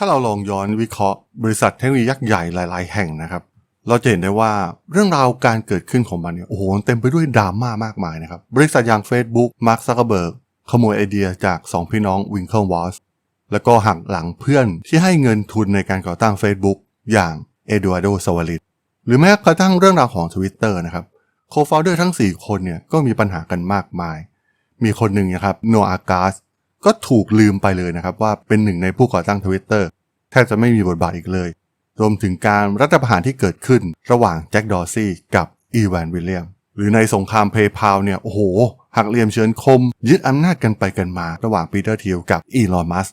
ถ้าเราลองย้อนวิเคราะห์บริษัทเทคโนโลยียักษ์ใหญ่หลาย ๆ แห่งนะครับ เราจะเห็นได้ว่าเรื่องราวการเกิดขึ้นของมันเนี่ยโอ้โหมันเต็มไปด้วยดราม่ามากมายนะครับ บริษัทอย่าง Facebook มาร์คซักเกอร์เบิร์กขโมยไอเดียจาก 2 พี่น้องวิงเคิลวอสแล้วก็หักหลังเพื่อนที่ให้เงินทุนในการก่อตั้ง Facebook อย่างเอ็ดูอาร์โดสวาลิดหรือแม้กระทั่งเรื่องราวของ Twitter นะครับโคฟ o ลเดอร์ทั้ง 4 คนเนี่ยก็มีปัญหากันมากมาย มีคนหนึ่งนะครับโนอากาส ก็ถูกลืมไปเลยนะครับว่าเป็นหนึ่งในผู้ก่อตั้ง Twitter แทบจะไม่มีบทบาทอีกเลย รวมถึงการรัฐประหารที่เกิดขึ้นระหว่างแจ็คดอร์ซี่กับอีแวนวิลเลียมหรือในสงครามเพย์พาวเนี่ยโอ้โห หักเหลี่ยมเชิญคม ยึดอำนาจกันไปกันมา ระหว่างปีเตอร์ทิลกับอีลอนมัส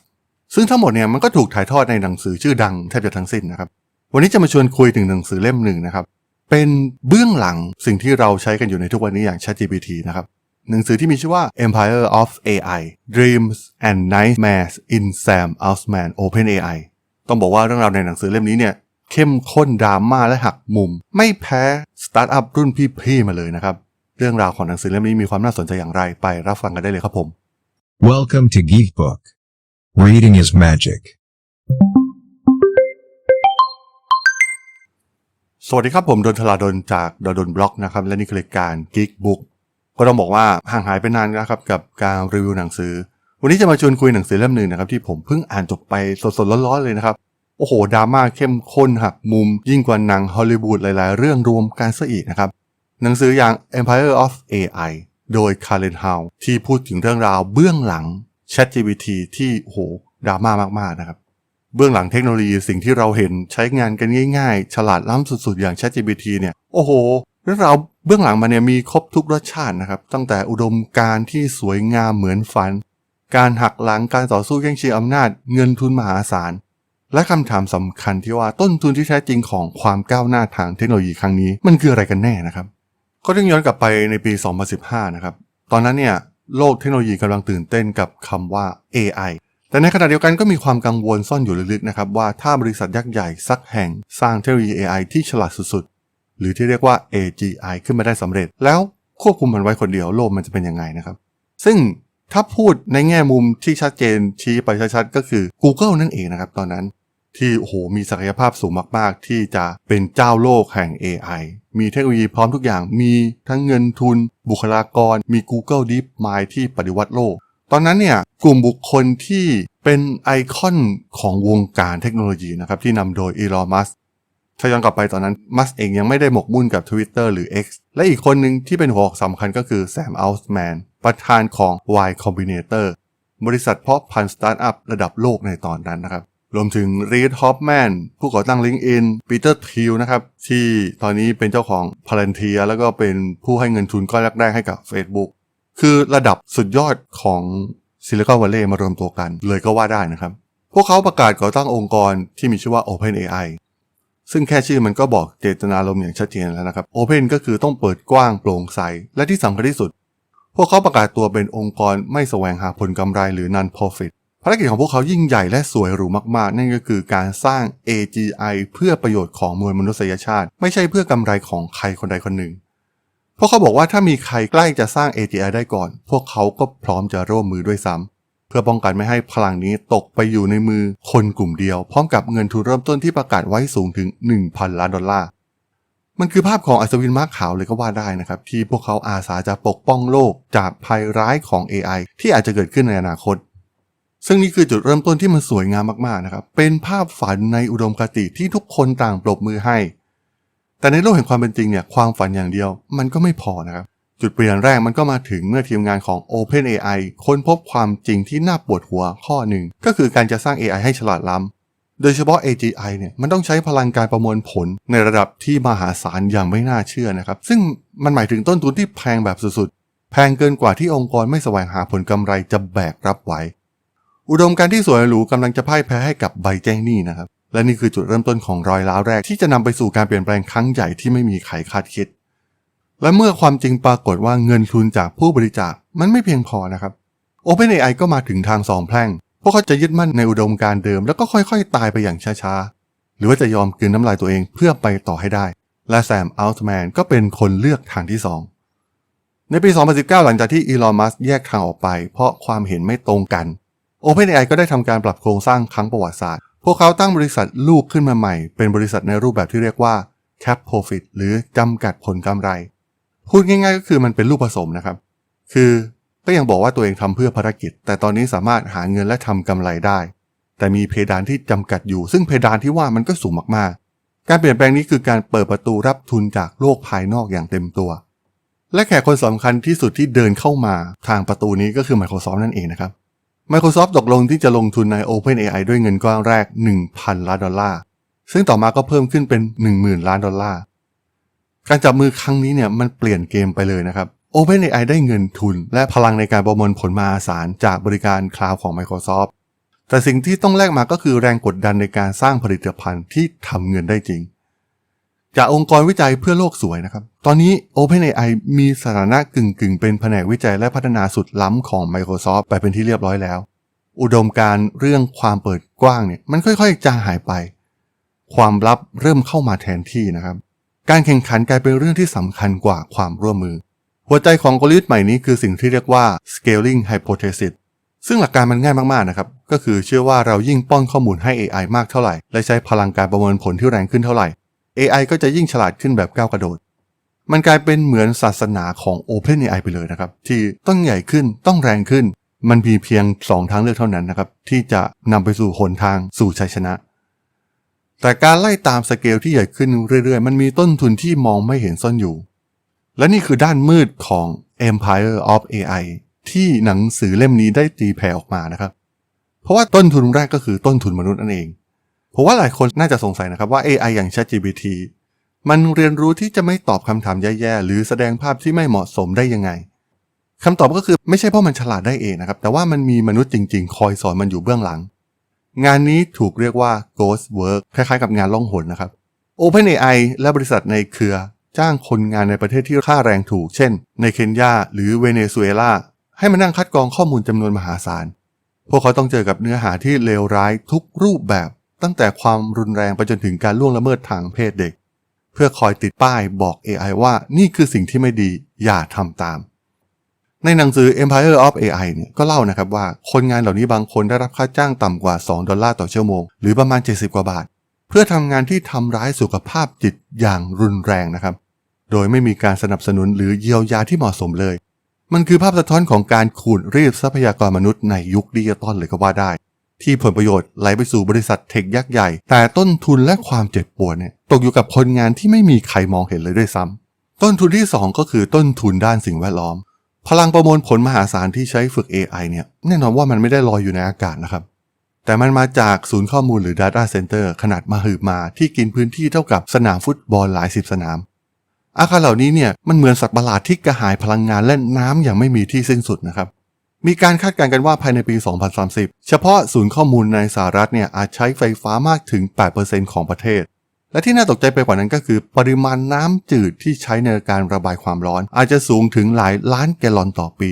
ซึ่งทั้งหมดเนี่ยมันก็ถูกถ่ายทอดในหนังสือชื่อดังแทบจะทั้งสิ้นนะครับ วันนี้จะมาชวนคุยถึงหนังสือเล่มหนึ่งนะครับ เป็นเบื้องหลังสิ่งที่เราใช้กันอยู่ในทุกวันนี้อย่าง ChatGPT นะครับ หนังสือที่มีชื่อว่า Empire of AI Dreams and Nightmares in Sam Altman OpenAI ต้องบอกว่าเรื่องราวในหนังสือเล่มนี้เนี่ยเข้มข้นดราม่าและหักมุม ไม่แพ้สตาร์ทอัพรุ่นพี่ๆมาเลยนะครับ เรื่องราวของหนังสือเล่มนี้มีความน่าสนใจอย่างไรไปรับฟังกันได้เลยครับผม Welcome to Geekbook. Reading is magic. สวัสดีครับผมดนทลาดนจากดดนบล็อกนะครับ และนี่คือรายการ Geek Book ก็ต้องบอกว่าห่างหายไปนานนะครับกับการรีวิวหนังสือ วันนี้จะมาชวนคุยหนังสือเล่มหนึ่งนะครับที่ผมเพิ่งอ่านจบไปสดๆร้อนๆเลยนะครับโอ้โหดราม่าเข้มข้นหักมุม ยิ่งกว่าหนังฮอลลีวูดหลาย ๆ เรื่องรวมกันซะอีกนะครับหนังสืออย่าง Empire of AI โดย Karen Howe ที่พูดถึงเรื่องราวเบื้องหลัง ChatGPT ที่โอ้โหดราม่ามาก ๆ นะครับ เบื้องหลังเทคโนโลยีสิ่งที่เราเห็นใช้งานกันง่าย ๆ ฉลาดล้ำสุด ๆ อย่าง ChatGPT เนี่ย โอ้โห เรื่องราว เบื้องหลังมันเนี่ยมีครบทุกรสชาตินะครับ ตั้งแต่อุดมการณ์ที่สวยงามเหมือนฝัน การหักหลังการต่อสู้แย่งชิงอำนาจ เงินทุนมหาศาล และคำถามสำคัญที่ว่าต้นทุนที่แท้จริงของความก้าวหน้าทางเทคโนโลยีครั้งนี้มันคืออะไรกันแน่นะครับ ก็ต้องย้อนกลับไปในปี 2015 นะครับ ตอนนั้นเนี่ยโลกเทคโนโลยีกำลังตื่นเต้นกับคำว่า AI แต่ในขณะเดียวกันก็มีความกังวลซ่อนอยู่ลึกๆนะครับว่าถ้าบริษัทยักษ์ใหญ่สักแห่งสร้างเทคโนโลยี AI ที่ฉลาดสุดๆ หรือที่เรียกว่า AGI ขึ้นมาได้สำเร็จ แล้วควบคุมมันไว้คนเดียวโลกมันจะเป็นยังไงนะครับ ซึ่งถ้าพูดในแง่มุมที่ชัดเจนชี้ไปชัดๆก็คือ Google นั่นเองนะครับตอนนั้น ที่โอ้โหมีศักยภาพสูงมากๆ ที่จะเป็นเจ้าโลกแห่ง AI มีเทคโนโลยีพร้อมทุกอย่างมีทั้งเงินทุน บุคลากร มี Google DeepMind ที่ปฏิวัติโลก ตอนนั้นเนี่ยกลุ่มบุคคลที่เป็นไอคอนของวงการเทคโนโลยีนะครับที่นำโดยอีลอนมัส ถ้าย้อนกลับไปตอนนั้นมัสเองยังไม่ได้หมกมุ่นกับ Twitter หรือ X และอีกคนหนึ่งที่เป็นหัวอกสำคัญก็คือแซมอัลส์แมนประธานของ Y Combinator บริษัทเพาะพันธุ์สตาร์ทอัพระดับโลกในตอนนั้นนะครับ รวมถึงรีดฮอปแมนผู้ก่อตั้ง LinkedIn ปีเตอร์ทิลนะครับ ที่ตอนนี้เป็นเจ้าของ Palantir แล้วก็เป็นผู้ให้เงินทุนก้อนแรกๆให้กับ Facebook คือระดับสุดยอดของซิลิคอนวัลเลย์มารวมตัวกัน เลยก็ว่าได้นะครับ พวกเขาประกาศก่อตั้งองค์กรที่มีชื่อว่า OpenAI ซึ่งแค่ชื่อมันก็บอกเจตนารมณ์อย่างชัดเจนแล้วนะครับ Open ก็คือต้องเปิดกว้างโปร่งใส และที่สำคัญที่สุด พวกเขาประกาศตัวเป็นองค์กรไม่แสวงหาผลกำไรหรือ non-profit ภารกิจของพวกเขายิ่งใหญ่และสวยหรูมากๆ นั่นก็คือการสร้าง AGI เพื่อประโยชน์ของมวลมนุษยชาติ ไม่ใช่เพื่อกำไรของใครคนใดคนหนึ่งพวกเขาบอกว่าถ้ามีใครใกล้จะสร้าง AGI ได้ก่อน พวกเขาก็พร้อมจะร่วมมือด้วยซ้ำ พื่อป้องกันไม่ให้พลังนี้ตกไปอยู่ในมือคนกลุ่มเดียว พร้อมกับเงินทุนเริ่มต้นที่ประกาศไว้สูงถึง 1,000 ล้านดอลลาร์มันคือภาพของอัศวินม้าขาวเลยก็ว่าได้นะครับ ที่พวกเขาอาสาจะปกป้องโลกจากภัยร้ายของ AI ที่อาจจะเกิดขึ้นในอนาคต ซึ่งนี่คือจุดเริ่มต้นที่มันสวยงามมากๆนะครับ เป็นภาพฝันในอุดมคติที่ทุกคนต่างปรบมือให้ แต่ในโลกแห่งความเป็นจริงเนี่ยความฝันอย่างเดียว มันก็ไม่พอนะครับ จุดเปลี่ยนแรกมันก็มาถึงเมื่อทีมงานของ OpenAI ค้นพบความจริงที่น่าปวดหัวข้อหนึ่ง ก็คือการจะสร้าง AI ให้ฉลาดล้ำ โดยเฉพาะ AGI เนี่ยมันต้องใช้พลังการประมวลผลในระดับที่มหาศาลอย่างไม่น่าเชื่อนะครับ ซึ่งมันหมายถึงต้นทุนที่แพงแบบสุดๆ แพงเกินกว่าที่องค์กรไม่แสวงหาผลกำไรจะแบกรับไว้อุดมการณ์ที่สวยหรูกำลังจะพ่ายแพ้ให้กับใบแจ้งหนี้นะครับและนี่คือจุดเริ่มต้นของรอยร้าวแรกที่จะนำไปสู่การเปลี่ยนแปลงครั้งใหญ่ที่ไม่มีใครคาดคิด และเมื่อความจริงปรากฏว่าเงินทุนจากผู้บริจาคมันไม่เพียงพอนะครับ OpenAI ก็มาถึงทางสองแพร่ง พวกเขาจะยึดมั่นในอุดมการเดิม แล้วก็ค่อยๆ ตายไปอย่างช้าๆ หรือว่าจะยอมกลืนน้ำลายตัวเองเพื่อไปต่อให้ได้ และแซมอัลต์แมนก็เป็นคนเลือกทางที่สองในปี 2019 หลังจากที่อีลอน มัสแยกทางออกไป เพราะความเห็นไม่ตรงกัน OpenAI ก็ได้ทำการปรับโครงสร้างครั้งประวัติศาสตร์ พวกเขาตั้งบริษัทลูกขึ้นมาใหม่ เป็นบริษัทในรูปแบบที่เรียกว่า cap profit หรือจำกัดผลกำไร พูดง่ายๆ ก็คือมันเป็นลูกผสมนะครับ คือก็ยังบอกว่าตัวเองทำเพื่อภารกิจ แต่ตอนนี้สามารถหาเงินและทำกำไรได้ แต่มีเพดานที่จำกัดอยู่ ซึ่งเพดานที่ว่ามันก็สูงมากๆ การเปลี่ยนแปลงนี้คือการเปิดประตูรับทุนจากโลกภายนอกอย่างเต็มตัว และแขกคนสำคัญที่สุดที่เดินเข้ามาทางประตูนี้ก็คือ Microsoft นั่นเองนะครับ Microsoft ตกลงที่จะลงทุนใน OpenAI ด้วยเงินก้อนแรก 1,000 ล้านดอลลาร์ ซึ่งต่อมาก็เพิ่มขึ้นเป็น 10,000 ล้านดอลลาร์ การจับมือครั้งนี้เนี่ยมันเปลี่ยนเกมไปเลยนะครับ OpenAI ได้เงินทุน และพลังในการประมวลผลมหาศาลจากบริการคลาวด์ของ Microsoft แต่สิ่งที่ต้องแลกมาก็คือแรงกดดันในการสร้างผลิตภัณฑ์ที่ทำเงินได้จริง จากองค์กรวิจัยเพื่อโลกสวยนะครับ ตอนนี้ OpenAI มีสถานะกึ่งๆ เป็นแผนกวิจัยและพัฒนาสุดล้ำของ Microsoft ไปเป็นที่เรียบร้อยแล้ว อุดมการเรื่องความเปิดกว้างเนี่ยมันค่อยๆ จางหายไป ความลับเริ่มเข้ามาแทนที่นะครับ การแข่งขันกลายเป็นเรื่องที่สำคัญกว่าความร่วมมือ หัวใจของกลยุทธ์ใหม่นี้คือสิ่งที่เรียกว่า scaling hypothesis ซึ่งหลักการมันง่ายมากๆนะครับ ก็คือเชื่อว่าเรายิ่งป้อนข้อมูลให้ AI มากเท่าไหร่ และใช้พลังการประเมวลผลที่แรงขึ้นเท่าไหร่ AI ก็จะยิ่งฉลาดขึ้นแบบก้าวกระโดด มันกลายเป็นเหมือนศาสนาของ OpenAI ไปเลยนะครับ ที่ต้องใหญ่ขึ้นต้องแรงขึ้น มันมีเพียง 2 ทางเลือกเท่านั้นนะครับที่จะนำไปสู่หนทางสู่ชัยชนะ แต่การไล่ตามสเกลที่ใหญ่ขึ้นเรื่อยๆ มันมีต้นทุนที่มองไม่เห็นซ่อนอยู่ และนี่คือด้านมืดของ Empire of AI ที่หนังสือเล่มนี้ได้ตีแผ่ออกมานะครับ เพราะว่าต้นทุนแรกก็คือต้นทุนมนุษย์นั่นเองผมว่าหลายคนน่าจะสงสัยนะครับว่า AI อย่าง ChatGPT มันเรียนรู้ที่จะไม่ตอบคำถามแย่ๆ หรือแสดงภาพที่ไม่เหมาะสมได้ยังไงคำตอบก็คือไม่ใช่เพราะมันฉลาดได้เองนะครับ แต่ว่ามันมีมนุษย์จริงๆ คอยสอนมันอยู่เบื้องหลัง งานนี้ถูกเรียกว่า ghost work คล้ายๆกับงานล่องหนนะครับ OpenAI และบริษัทในเครือ จ้างคนงานในประเทศที่ค่าแรงถูก เช่น ในเคนยาหรือเวเนซุเอลาให้มานั่งคัดกรองข้อมูลจำนวนมหาศาล พวกเขาต้องเจอกับเนื้อหาที่เลวร้ายทุกรูปแบบ ตั้งแต่ความรุนแรงไปจนถึงการล่วงละเมิดทางเพศเด็ก เพื่อคอยติดป้ายบอก AI ว่านี่คือสิ่งที่ไม่ดีอย่าทำตาม ในหนังสือ Empire of AI เนี่ยก็เล่านะครับว่าคนงานเหล่านี้บางคนได้รับค่าจ้างต่ำกว่า 2 ดอลลาร์ต่อชั่วโมง หรือประมาณ 70 กว่าบาท เพื่อทำงานที่ทำร้ายสุขภาพจิตอย่างรุนแรงนะครับ โดยไม่มีการสนับสนุนหรือเยียวยาที่เหมาะสมเลย มันคือภาพสะท้อนของการขูดรีดทรัพยากรมนุษย์ในยุคดิจิตอลเลยก็ว่าได้ ที่ผลประโยชน์ไหลไปสู่บริษัทเทคยักษ์ใหญ่ แต่ต้นทุนและความเจ็บปวดเนี่ยตกอยู่กับคนงานที่ไม่มีใครมองเห็นเลยด้วยซ้ำต้นทุนที่ 2 ก็คือต้นทุนด้านสิ่งแวดล้อม พลังประมวลผลมหาศาลที่ใช้ฝึก AI เนี่ยแน่นอนว่ามันไม่ได้ลอยอยู่ในอากาศนะครับ แต่มันมาจากศูนย์ข้อมูลหรือ Data Center ขนาดมหึมาที่กินพื้นที่เท่ากับสนามฟุตบอลหลายสิบสนาม อาคารเหล่านี้เนี่ยมันเหมือนสัตว์ประหลาดที่กระหายพลังงานและน้ำอย่างไม่มีที่สิ้นสุดนะครับมีการคาดการณ์กันว่าภายในปี 2030 เฉพาะศูนย์ข้อมูลในสหรัฐเนี่ยอาจใช้ไฟฟ้ามากถึง 8%ของประเทศ และที่น่าตกใจไปกว่านั้นก็คือ ปริมาณน้ำจืดที่ใช้ในการระบายความร้อน อาจจะสูงถึงหลายล้านแกลลอนต่อปี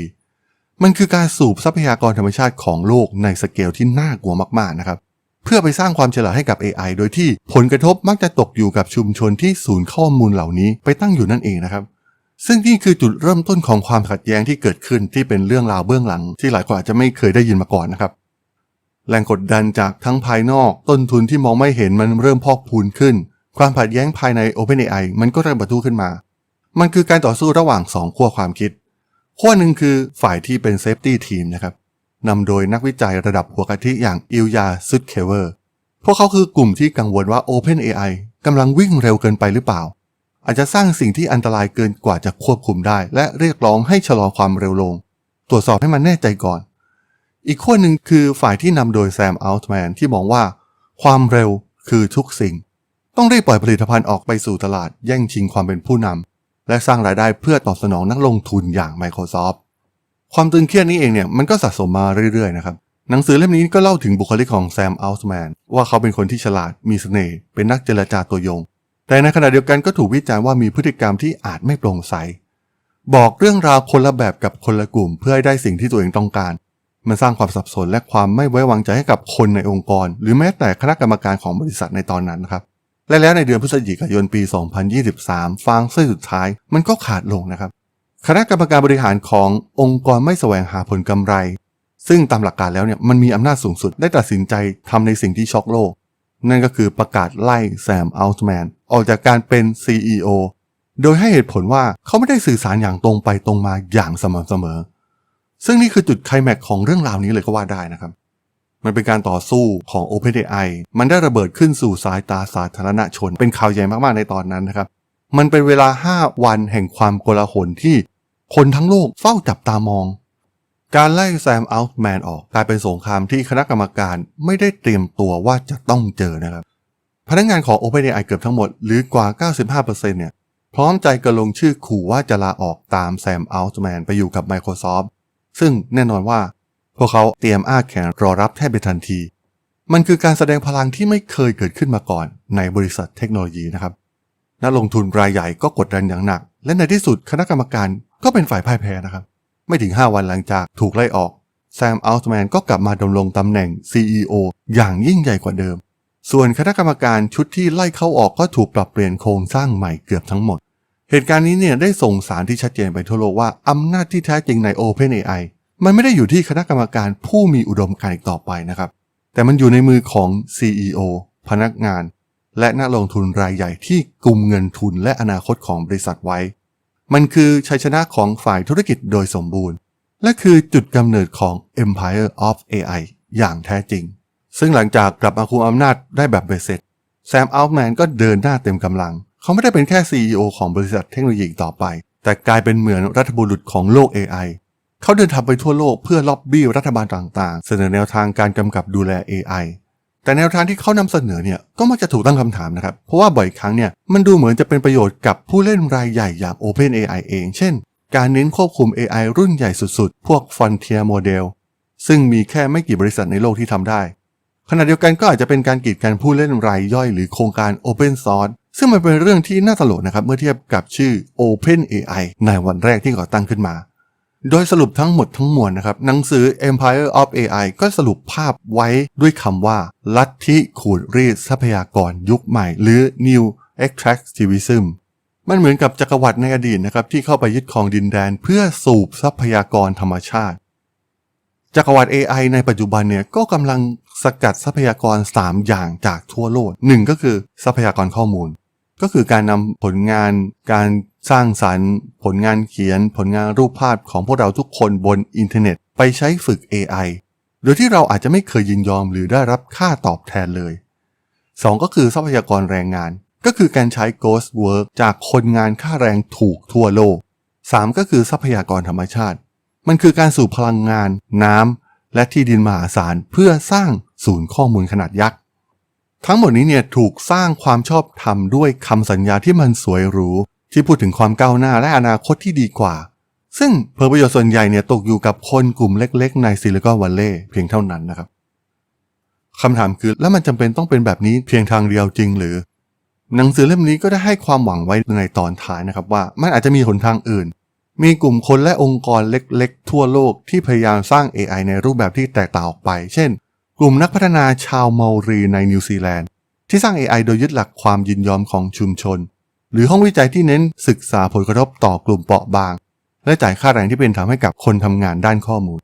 มันคือการสูบทรัพยากรธรรมชาติของโลกในสเกลที่น่ากลัวมากๆนะครับเพื่อไปสร้างความฉลาดให้กับ AI โดยที่ผลกระทบมักจะตกอยู่กับชุมชนที่ศูนย์ข้อมูลเหล่านี้ไปตั้งอยู่นั่นเองนะครับ ซึ่งนี่คือจุดเริ่มต้นของความขัดแย้งที่เกิดขึ้นที่เป็นเรื่องราวเบื้องหลัง ที่หลายคนอาจจะไม่เคยได้ยินมาก่อนนะครับ แรงกดดันจากทั้งภายนอกต้นทุนที่มองไม่เห็นมันเริ่มพอกพูนขึ้น ความขัดแย้งภายใน OpenAI มันก็เริ่มประทุขึ้นมา มันคือการต่อสู้ระหว่างสองขั้วความคิด ขั้วหนึ่งคือฝ่ายที่เป็น Safety Team นะครับนำโดยนักวิจัยระดับหัวกะทิอย่างอิลยาซุดเคเวอร์ พวกเขาคือกลุ่มที่กังวลว่า OpenAI กำลังวิ่งเร็วเกินไปหรือเปล่า อาจจะสร้างสิ่งที่อันตรายเกินกว่าจะควบคุมได้ และเรียกร้องให้ชะลอความเร็วลง ตรวจสอบให้มันแน่ใจก่อน อีกขั้วหนึ่งคือฝ่ายที่นำโดยแซมอัลต์แมนที่มองว่า ความเร็วคือทุกสิ่ง ต้องรีบปล่อยผลิตภัณฑ์ออกไปสู่ตลาดแย่งชิงความเป็นผู้นำและสร้างรายได้เพื่อตอบสนองนักลงทุนอย่าง Microsoft ความตึงเครียดนี้เองเนี่ยมันก็สะสมมาเรื่อยๆนะครับหนังสือเล่มนี้ก็เล่าถึงบุคลิกของแซมอัลส์แมนว่าเขาเป็นคนที่ฉลาดมีเสน่ห์เป็นนักเจรจาตัวยง แต่ในขณะเดียวกันก็ถูกวิจารณ์ว่ามีพฤติกรรมที่อาจไม่โปร่งใส บอกเรื่องราวคนละแบบกับคนละกลุ่ม เพื่อให้ได้สิ่งที่ตัวเองต้องการ มันสร้างความสับสนและความไม่ไว้วางใจให้กับคนในองค์กร หรือแม้แต่คณะกรรมการของบริษัทในตอนนั้นนะครับ และแล้วในเดือนพฤศจิกายนปี 2023 ฟางเส้นสุดท้ายมันก็ขาดลงนะครับ คณะกรรมการบริหารขององค์กรไม่แสวงหาผลกำไร ซึ่งตามหลักการแล้วเนี่ยมันมีอำนาจสูงสุดได้ตัดสินใจทำในสิ่งที่ช็อกโลก นั่นก็คือประกาศไล่แซมอัลต์แมนออกจากการเป็น CEO โดยให้เหตุผลว่าเขาไม่ได้สื่อสารอย่างตรงไปตรงมาอย่างสม่ำเสมอ ซึ่งนี่คือจุดไคลแม็กซ์ของเรื่องราวนี้เลยก็ว่าได้นะครับ มันเป็นการต่อสู้ของ OpenAI มันได้ระเบิดขึ้นสู่สายตาสาธารณชน เป็นข่าวใหญ่มากๆในตอนนั้นนะครับ มันเป็นเวลา 5 วันแห่งความโกลาหลที่คนทั้งโลกเฝ้าจับตามอง การไล่แซมอัลต์แมนออกกลายเป็นสงครามที่คณะกรรมการไม่ได้เตรียมตัวว่าจะต้องเจอนะครับ พนักงานของ OpenAI เกือบทั้งหมดหรือกว่า 95%เนี่ยพร้อมใจกันลงชื่อขู่ว่าจะลาออกตามแซมอัลต์แมนไปอยู่กับ Microsoft ซึ่งแน่นอนว่า พวกเขาเตรียมอ้าแขนรอรับแทบเป็นทันที มันคือการแสดงพลังที่ไม่เคยเกิดขึ้นมาก่อนในบริษัทเทคโนโลยีนะครับ นักลงทุนรายใหญ่ก็กดดันอย่างหนัก และในที่สุดคณะกรรมการก็เป็นฝ่ายพ่ายแพ้นะครับ ไม่ถึง 5 วันหลังจากถูกไล่ออกแซมอัลต์แมนก็กลับมาดำรงตำแหน่ง CEO อย่างยิ่งใหญ่กว่าเดิม ส่วนคณะกรรมการชุดที่ไล่เข้าออกก็ถูกปรับเปลี่ยนโครงสร้างใหม่เกือบทั้งหมด เหตุการณ์นี้เนี่ยได้ส่งสารที่ชัดเจนไปทั่วโลกว่าอำนาจที่แท้จริงใน OpenAI มันไม่ได้อยู่ที่คณะกรรมการผู้มีอุดมการณ์อีกต่อไปนะครับ แต่มันอยู่ในมือของ CEO พนักงาน และนักลงทุนรายใหญ่ที่กลุ่มเงินทุนและอนาคตของบริษัทไว้ มันคือชัยชนะของฝ่ายธุรกิจโดยสมบูรณ์ และคือจุดกำเนิดของ Empire of AI อย่างแท้จริง ซึ่งหลังจากกลับมาคุมอำนาจได้แบบเบ็ดเสร็จแซมอัลแมนก็เดินหน้าเต็มกำลัง เขาไม่ได้เป็นแค่ CEO ของบริษัทเทคโนโลยีต่อไป แต่กลายเป็นเหมือนรัฐบุรุษของโลก AI เขาเดินทางไปทั่วโลกเพื่อล็อบบี้รัฐบาลต่างๆ เสนอแนวทางการกำกับดูแล AI แต่แนวทางที่เขานำเสนอเนี่ยก็มักจะถูกตั้งคำถามนะครับ เพราะว่าบ่อยครั้งเนี่ยมันดูเหมือนจะเป็นประโยชน์กับผู้เล่นรายใหญ่อย่าง OpenAI เอง เช่น การเน้นควบคุม AI รุ่นใหญ่สุดๆ พวก Frontier Model ซึ่งมีแค่ไม่กี่บริษัทในโลกที่ทำได้ ขณะเดียวกันก็อาจจะเป็นการกีดกันผู้เล่นรายย่อยหรือโครงการ Open Source ซึ่งมันเป็นเรื่องที่น่าตลกนะครับเมื่อเทียบกับชื่อ OpenAI ในวันแรกที่ก่อตั้งขึ้นมา โดยสรุปทั้งหมดทั้งมวลนะครับ หนังสือ Empire of AI ก็สรุปภาพไว้ด้วยคำว่า ลัทธิขูดรีดทรัพยากรยุคใหม่ หรือ New Extractivism มันเหมือนกับจักรวรรดิในอดีตนะครับที่เข้าไปยึดครองดินแดนเพื่อสูบทรัพยากรธรรมชาติ จักรวรรดิ AI ในปัจจุบันเนี่ยก็กำลังสกัดทรัพยากร 3 อย่างจากทั่วโลกหนึ่งก็คือทรัพยากรข้อมูล ก็คือการนำผลงานการสร้างสรรค์ ผลงานเขียน ผลงานรูปภาพของพวกเราทุกคนบนอินเทอร์เน็ต ไปใช้ฝึก AI โดยที่เราอาจจะไม่เคยยินยอมหรือได้รับค่าตอบแทนเลย 2 ก็คือทรัพยากรแรงงาน ก็คือการใช้ Ghost Work จากคนงานค่าแรงถูกทั่วโลก 3 ก็คือทรัพยากรธรรมชาติ มันคือการสูบพลังงาน น้ำและที่ดินมหาศาลเพื่อสร้างศูนย์ข้อมูลขนาดยักษ์ ทั้งหมดนี้เนี่ยถูกสร้างความชอบธรรมด้วยคำสัญญาที่มันสวยหรูที่พูดถึงความก้าวหน้าและอนาคตที่ดีกว่า ซึ่งผลประโยชน์ส่วนใหญ่เนี่ยตกอยู่กับคนกลุ่มเล็กๆ ในซิลิคอนวัลเลย์เพียงเท่านั้นนะครับคำถามคือแล้วมันจำเป็นต้องเป็นแบบนี้เพียงทางเดียวจริงหรือ หนังสือเล่มนี้ก็ได้ให้ความหวังไว้ในตอนท้ายนะครับว่ามันอาจจะมีหนทางอื่น มีกลุ่มคนและองค์กรเล็กๆ ทั่วโลกที่พยายามสร้าง AI ในรูปแบบที่แตกต่างออกไป เช่น กลุ่มนักพัฒนาชาวเมารีในนิวซีแลนด์ ที่สร้าง AI โดยยึดหลักความยินยอมของชุมชน หรือห้องวิจัยที่เน้นศึกษาผลกระทบต่อกลุ่มเปราะบาง และจ่ายค่าแรงที่เป็นธรรมให้กับคนทำงานด้านข้อมูล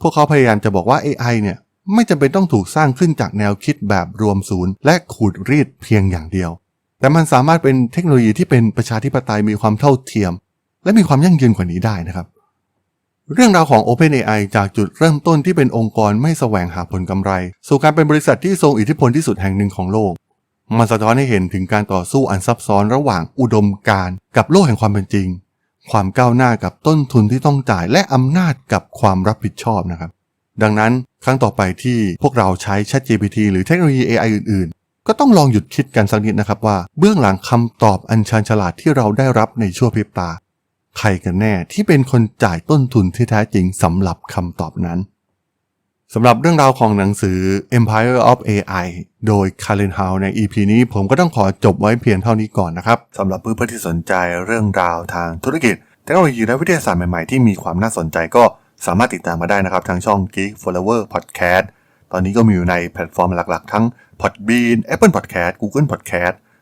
พวกเขาพยายามจะบอกว่า AI เนี่ยไม่จำเป็นต้องถูกสร้างขึ้นจากแนวคิดแบบรวมศูนย์ และขูดรีดเพียงอย่างเดียว แต่มันสามารถเป็นเทคโนโลยีที่เป็นประชาธิปไตยมีความเท่าเทียม และมีความยั่งยืนกว่านี้ได้นะครับ เรื่องราวของ OpenAI จากจุดเริ่มต้นที่เป็นองค์กรไม่แสวงหาผลกำไร สู่การเป็นบริษัทที่ทรงอิทธิพลที่สุดแห่งหนึ่งของโลก มันสะท้อนให้เห็นถึงการต่อสู้อันซับซ้อนระหว่างอุดมการณ์กับโลกแห่งความเป็นจริง ความก้าวหน้ากับต้นทุนที่ต้องจ่ายและอำนาจกับความรับผิดชอบนะครับ ดังนั้นครั้งต่อไปที่พวกเราใช้ ChatGPT หรือเทคโนโลยี AI อื่น ๆ ก็ต้องลองหยุดคิดกันสักนิดนะครับว่าเบื้องหลังคำตอบอันชาญฉลาดที่เราได้รับในชั่วพริบตา ใครกันแน่ที่เป็นคนจ่ายต้นทุนที่แท้จริงสำหรับคำตอบนั้นสำหรับเรื่องราวของหนังสือ Empire of AI โดย Karen h o w ใน EP นี้ผมก็ต้องขอจบไว้เพียงเท่านี้ก่อนนะครับสำหรับเพื่อนๆที่สนใจเรื่องราวทางธุรกิจเทคโนโลยีและวิทยาศาสตร์ใหม่ๆที่มีความน่าสนใจก็สามารถติดตามมาได้นะครับ ทางช่อง Geek Flower Podcast ตอนนี้ก็มีอยู่ในแพลตฟอร์มหลักๆ ทั้ง Podbean Apple Podcast Google Podcast